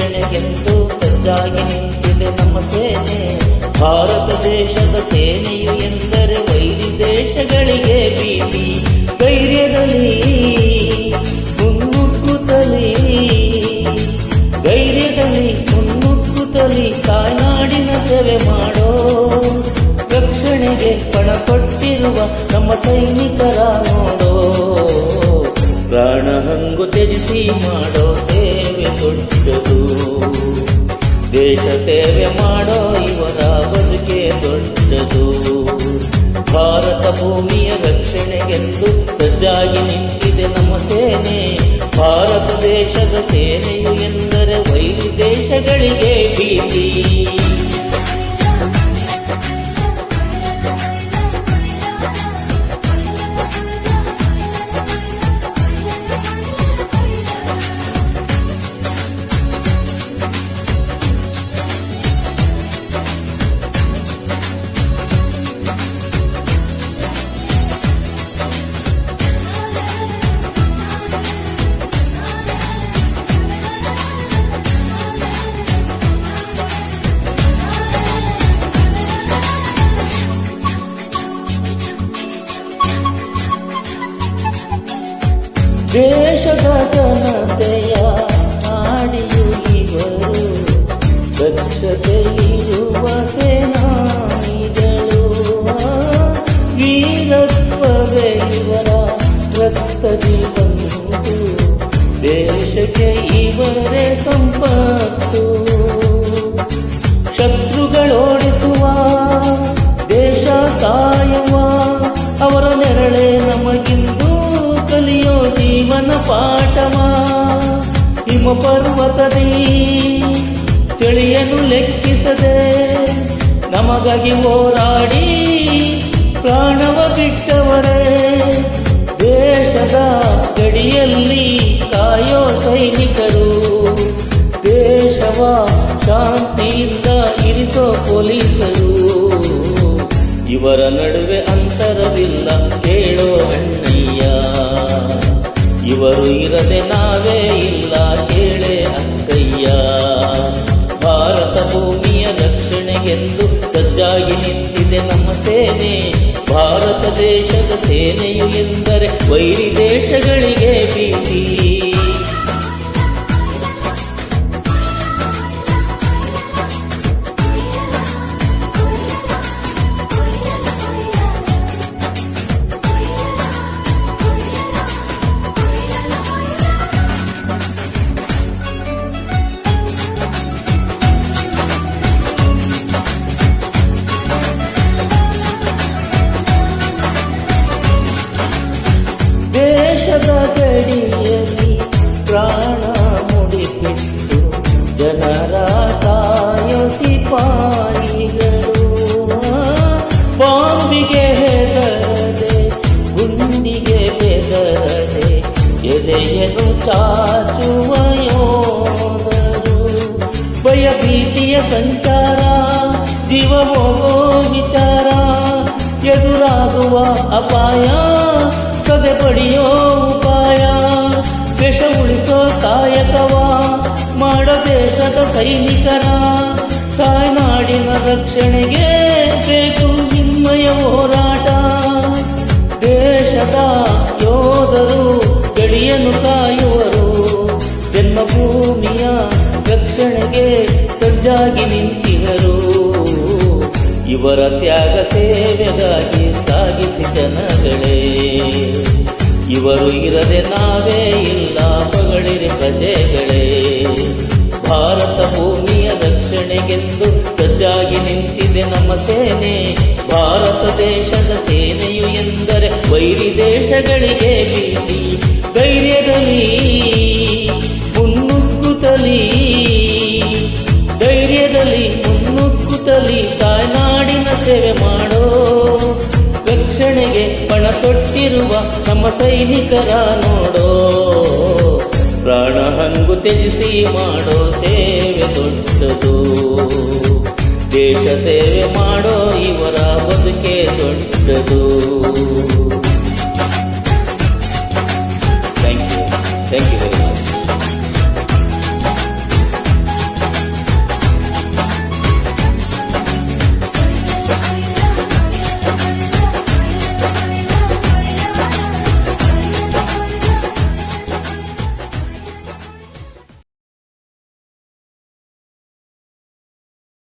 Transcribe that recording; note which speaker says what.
Speaker 1: ರಕ್ಷಣೆಗೆಂದು ಸಜ್ಜಾಗಿ ನಿಂತಿದೆ ನಮ್ಮ ಸೇನೆ. ಭಾರತ ದೇಶದ ಸೇನೆಯು ಎಂದರೆ ವೈರಿ ದೇಶಗಳಿಗೆ ಭೀತಿ. ಧೈರ್ಯದಲ್ಲಿ, ಮುನ್ನುಗ್ಗುತ್ತಲಿ. ಧೈರ್ಯದಲ್ಲಿ, ಮುನ್ನುಗ್ಗುತ್ತಲಿ ತಾಯ್ನಾಡಿನ ಸೇವೆ ಮಾಡೋ. ರಕ್ಷಣೆಗೆ ಪಣಪಟ್ಟಿರುವ ನಮ್ಮ ಸೈನಿಕರ ನೋಡೋ. ಪ್ರಾಣ ಹಂಗು ತ್ಯಜಿಸಿ ಮಾಡೋ ಸೇವೆ ದೊಡ್ಡದು ದೇಶ ಸೇವೆ ಮಾಡೋ ಇವರ ಬದುಕೆ ದೊಡ್ಡದು. ಭಾರತ ಭೂಮಿಯ ರಕ್ಷಣೆಗೆಂದು ಸಜ್ಜಾಗಿ ನಿಂತಿದೆ ನಮ್ಮ ಸೇನೆ. ಭಾರತ ದೇಶದ ಸೇನೆಯು ಎಂದರೆ ವೈರಿ ದೇಶಗಳಿಗೆ ಭೀತಿ. ದೇಶದ ಜನತೆಯ ಆಡಿಯು ಇವರು ದಕ್ಷತೆಯಿರುವ ಸೇನಾನಿಗಳು ವೀರತ್ವವೇ ಇವರ ರಕ್ತದಿ ಹಿಮ ಪರ್ವತದಿ ಚಳಿಯನ್ನು ಲೆಕ್ಕಿಸದೆ ನಮಗಾಗಿ ಹೋರಾಡಿ ಪ್ರಾಣವ ಬಿಟ್ಟವರೇ, ದೇಶದ ಗಡಿಯಲ್ಲಿ ಕಾಯೋ ಸೈನಿಕರು, ದೇಶವ ಶಾಂತಿಯಿಂದ ಇರಿಸೋ ಪೊಲೀಸರು. ಇವರ ನಡುವೆ ಅಂತರವಿಲ್ಲ, ಕೇಳೋ ಅಣ್ಣಯ್ಯ ಇವರು ಇರದೆ ನಾವೇ ಇಲ್ಲ ಕೇಳೆ ಅಕ್ಕಯ್ಯ ಭಾರತ ಭೂಮಿಯ ರಕ್ಷಣೆಗೆಂದು ಸಜ್ಜಾಗಿ ನಿಂತಿದೆ ನಮ್ಮ ಸೇನೆ. ಭಾರತ ದೇಶದ ಸೇನೆಯು ಎಂದರೆ ವೈರಿ ದೇಶಗಳಿಗೆ ಭೀತಿ ದೇಶದ ಗಡಿಯಲ್ಲಿ ಪ್ರಾಣ ಮುಡಿಬಿಟ್ಟು ಜನರ ಕಾಯೋ ಸಿಪಾಯಿಗಳು. ಬಾಂಬಿಗೆ ಹೆದರದೆ, ಗುಂಡಿಗೆ ಬೆದರದೆ, ಎದೆಯನ್ನು ಚಾಚುವ ಯೋಧರು. ಭಯಭೀತಿಯ ಸಂಚಾರ, ಜೀವ ಹೋಗೋ ವಿಚಾರ, ಎದುರಾಗುವ ಅಪಾಯ ಸದೆ ಪಡೆಯೋ ಉಪಾಯ. ವೇಷ ಉಳಿಸೋ ಕಾಯಕವ. ಮಾಡ ದೇಶದ ಸೈನಿಕರ. ತಾಯ್ನಾಡಿನ ರಕ್ಷಣೆಗೆ ಬೇಕು ನಿಮ್ಮಯ ಹೋರಾಟ. ದೇಶದ ಯೋಧರು ಗಡಿಯನ್ನು ಕಾಯುವರು. ಜನ್ಮಭೂಮಿಯ ರಕ್ಷಣೆಗೆ ಸಜ್ಜಾಗಿ ನಿಂತಿದರು ಇವರ ತ್ಯಾಗ ಸೇವೆಗಾಗಿ ಇವರು ಇರದೆ ನಾವೇ ಇಲ್ಲ ಪಗಳಿರಿ ಪ್ರಜೆಗಳೇ. ಭಾರತ ಭೂಮಿಯ ರಕ್ಷಣೆಗೆಂದು ಸಜ್ಜಾಗಿ ನಿಂತಿದೆ ನಮ್ಮ ಸೇನೆ. ಭಾರತ ದೇಶದ ಸೇನೆಯು ಎಂದರೆ ವೈರಿ ದೇಶಗಳಿಗೆ ಭೀತಿ ಧೈರ್ಯದಲ್ಲಿ ನಮ್ಮ ಸೈನಿಕರ ನೋಡೋ, ಪ್ರಾಣ ಹಂಗು ತ್ಯಜಿಸಿ ಮಾಡೋ ಸೇವೆ ದೊಡ್ಡದು. ದೇಶ ಸೇವೆ ಮಾಡೋ ಇವರ ಬದುಕೆ ದೊಡ್ಡದು.